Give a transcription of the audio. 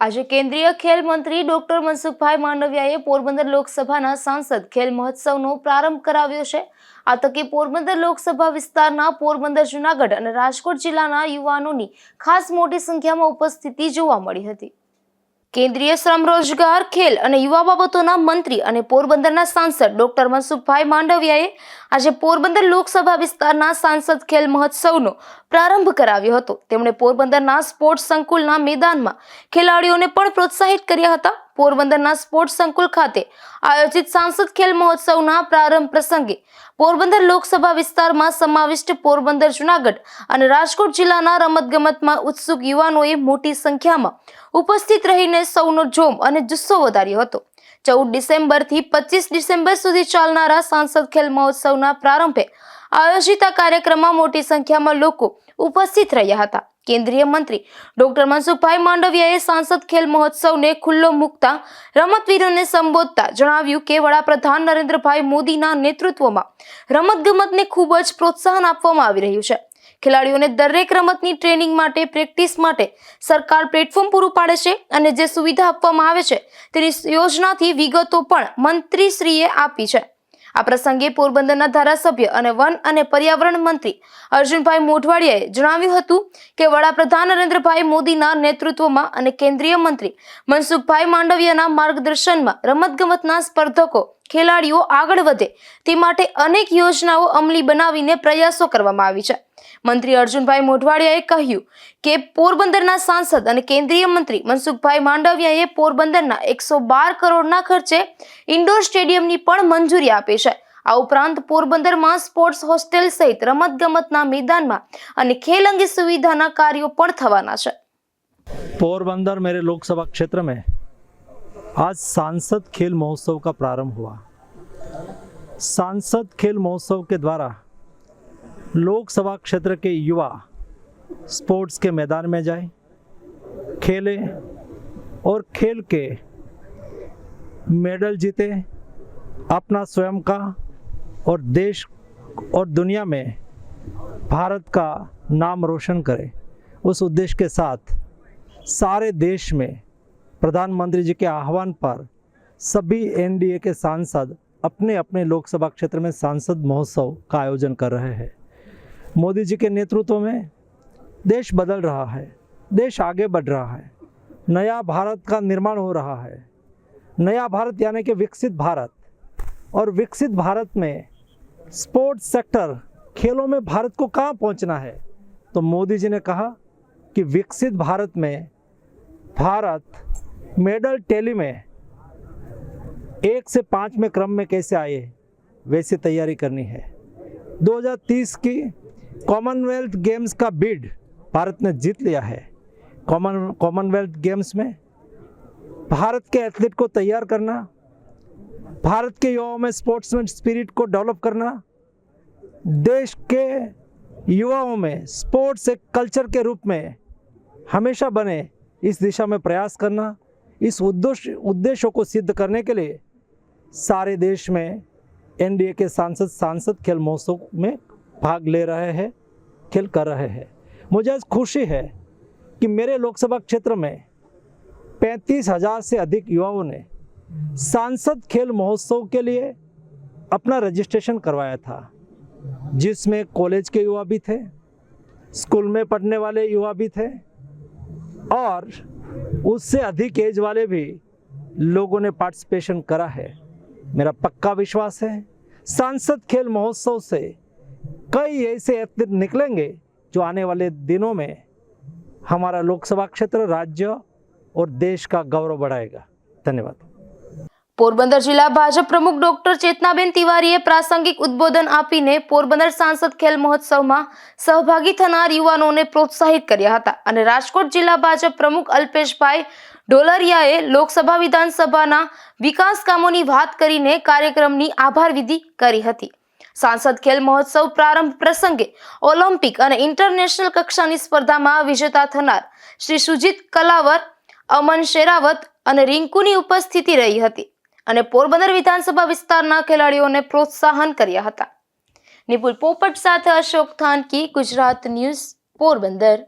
આજે કેન્દ્રીય ખેલ મંત્રી ડોક્ટર મનસુખભાઈ માંડવિયાએ પોરબંદર લોકસભાના સાંસદ ખેલ મહોત્સવનો પ્રારંભ કરાવ્યો છે. આ તકે પોરબંદર લોકસભા વિસ્તારના પોરબંદર, જુનાગઢ અને રાજકોટ જિલ્લાના યુવાનોની ખાસ મોટી સંખ્યામાં ઉપસ્થિતિ જોવા મળી હતી. કેન્દ્રીય શ્રમ રોજગાર, ખેલ અને યુવા બાબતોના મંત્રી અને પોરબંદરના સાંસદ ડોક્ટર મનસુખભાઈ માંડવિયાએ આજે પોરબંદર લોકસભા વિસ્તારના સાંસદ ખેલ મહોત્સવનો પ્રારંભ કરાવ્યો હતો. તેમણે પોરબંદરના સ્પોર્ટ્સ સંકુલના મેદાનમાં ખેલાડીઓને પણ પ્રોત્સાહિત કર્યા હતા. પોરબંદરના સ્પોર્ટ્સ સંકુલ ખાતે આયોજિત સાંસદ ખેલ મહોત્સવના પ્રારંભ પ્રસંગે પોરબંદર લોકસભા વિસ્તારમાં સમાવિષ્ટ પોરબંદર જુનાગઢ અને રાજકોટ જિલ્લાના રમતગમતમાં ઉત્સુક યુવાનોએ મોટી સંખ્યામાં ઉપસ્થિત રહીને સૌનો જોમ અને જુસ્સો વધાર્યો હતો. ચૌદ ડિસેમ્બરથી પચીસ ડિસેમ્બર સુધી ચાલનારા સાંસદ ખેલ મહોત્સવના પ્રારંભે આયોજિત આ કાર્યક્રમમાં મોટી સંખ્યામાં લોકો ઉપસ્થિત રહ્યા હતા. કેન્દ્રીય મંત્રી ડોક્ટર મનસુખભાઈ માંડવિયાએ સાંસદ ખેલ મહોત્સવને ખુલ્લો મૂકતા રમતવીરોને સંબોધતા જણાવ્યું કે વડાપ્રધાન નરેન્દ્રભાઈ મોદીના નેતૃત્વમાં રમતગમતને ખૂબ જ પ્રોત્સાહન આપવામાં આવી રહ્યું છે. ખેલાડીઓને દરેક રમતની ટ્રેનિંગ માટે પ્રેક્ટિસ માટે સરકાર પ્લેટફોર્મ પૂરું પાડે છે અને જે સુવિધા આપવામાં આવે છે તેની યોજનાથી વિગતો પણ મંત્રીશ્રીએ આપી છે. આ પ્રસંગે પોરબંદરના ધારાસભ્ય અને વન અને પર્યાવરણ મંત્રી અર્જુનભાઈ મોઢવાડિયાએ જણાવ્યું હતું કે વડાપ્રધાન નરેન્દ્રભાઈ મોદીના નેતૃત્વમાં અને કેન્દ્રીય મંત્રી મનસુખભાઈ માંડવિયાના માર્ગદર્શનમાં રમતગમતના સ્પર્ધકો, ખેલાડીઓ આગળ વધે તે માટે અનેક યોજનાઓ અમલી બનાવીને પ્રયાસો કરવામાં આવી છે. મંત્રી અર્જુનભાઈ મોઢવાડિયાએ કહ્યું કે પોરબંદરના સાંસદ અને કેન્દ્રીય મંત્રી મનસુખભાઈ માંડવિયાએ પોરબંદરના એકસો બાર કરોડના ખર્ચે ઇન્ડોર સ્ટેડિયમની પણ મંજૂરી આપી છે આ ઉપરાંત પોરબંદરમાં સ્પોર્ટ્સ હોસ્ટેલ સહિત રમતગમતના મેદાનમાં અને ખેલ અંગે સુવિધાના કાર્યો પણ થવાના છે पोरबंदर मेरे लोकसभा क्षेत्र में आज सांसद खेल महोत्सव का प्रारंभ हुआ सांसद खेल महोत्सव के द्वारा लोकसभा क्षेत्र के युवा स्पोर्ट्स के मैदान में जाए, खेले और खेल के मेडल जीते, अपना स्वयं का और देश और दुनिया में भारत का नाम रोशन करे। उस उद्देश्य के साथ सारे देश में प्रधानमंत्री जी के आह्वान पर सभी एनडीए के सांसद अपने अपने लोकसभा क्षेत्र में सांसद महोत्सव का आयोजन कर रहे हैं। मोदी जी के नेतृत्व में देश बदल रहा है, देश आगे बढ़ रहा है, नया भारत का निर्माण हो रहा है। नया भारत यानी कि विकसित भारत। और विकसित भारत में स्पोर्ट्स सेक्टर, खेलों में भारत को कहाँ पहुँचना है? तो मोदी जी ने कहा कि विकसित भारत में भारत मेडल टैली में एक से पाँच में क्रम में कैसे आए, वैसे तैयारी करनी है। 2030 की कॉमनवेल्थ गेम्स का बिड भारत ने जीत लिया है। कॉमन कॉमनवेल्थ गेम्स में भारत के एथलीट को तैयार करना, भारत के युवाओं में स्पोर्ट्समैन स्पिरिट को डेवलप करना, देश के युवाओं में स्पोर्ट्स एक कल्चर के रूप में हमेशा बने, इस दिशा में प्रयास करना, इस उद्देश्य उद्देश्यों को सिद्ध करने के लिए सारे देश में एनडीए के सांसद सांसद खेल महोत्सव में भाग ले रहे हैं, खेल कर रहे हैं। मुझे आज खुशी है कि मेरे लोकसभा क्षेत्र में पैंतीस हज़ार से अधिक युवाओं ने सांसद खेल महोत्सव के लिए अपना रजिस्ट्रेशन करवाया था, जिसमें कॉलेज के युवा भी थे, स्कूल में पढ़ने वाले युवा भी थे, और उससे अधिक एज वाले भी लोगों ने पार्टिसिपेशन करा है। मेरा पक्का विश्वास है, सांसद खेल महोत्सव से कई ऐसे एथलीट निकलेंगे जो आने वाले दिनों में हमारा लोकसभा क्षेत्र राज्य और देश का गौरव बढ़ाएगा धन्यवाद પોરબંદર જિલ્લા ભાજપ પ્રમુખ ડોક્ટર ચેતનાબેન તિવારીએ પ્રાસંગિક ઉદ્બોધન આપીને પોરબંદર સાંસદ ખેલ મહોત્સવમાં સહભાગી થનાર યુવાનોને પ્રોત્સાહિત કર્યા હતા અને રાજકોટ જિલ્લા ભાજપ પ્રમુખ અલ્પેશભાઈ ડોલરિયાએ લોકસભા વિધાનસભાના વિકાસ કામોની વાત કરીને કાર્યક્રમની આભાર વિધિ કરી હતી સાંસદ ખેલ મહોત્સવ પ્રારંભ પ્રસંગે ઓલિમ્પિક અને ઇન્ટરનેશનલ કક્ષાની સ્પર્ધામાં વિજેતા થનાર શ્રી સુજીત કલાવર, અમન શેરાવત અને રિંકુની ઉપસ્થિતિ રહી હતી અને પોરબંદર વિધાનસભા વિસ્તારના ખેલાડીઓને પ્રોત્સાહન કર્યા હતા. નિપુલ પોપટ સાથે અશોક થાનકી, ગુજરાત ન્યૂઝ, પોરબંદર.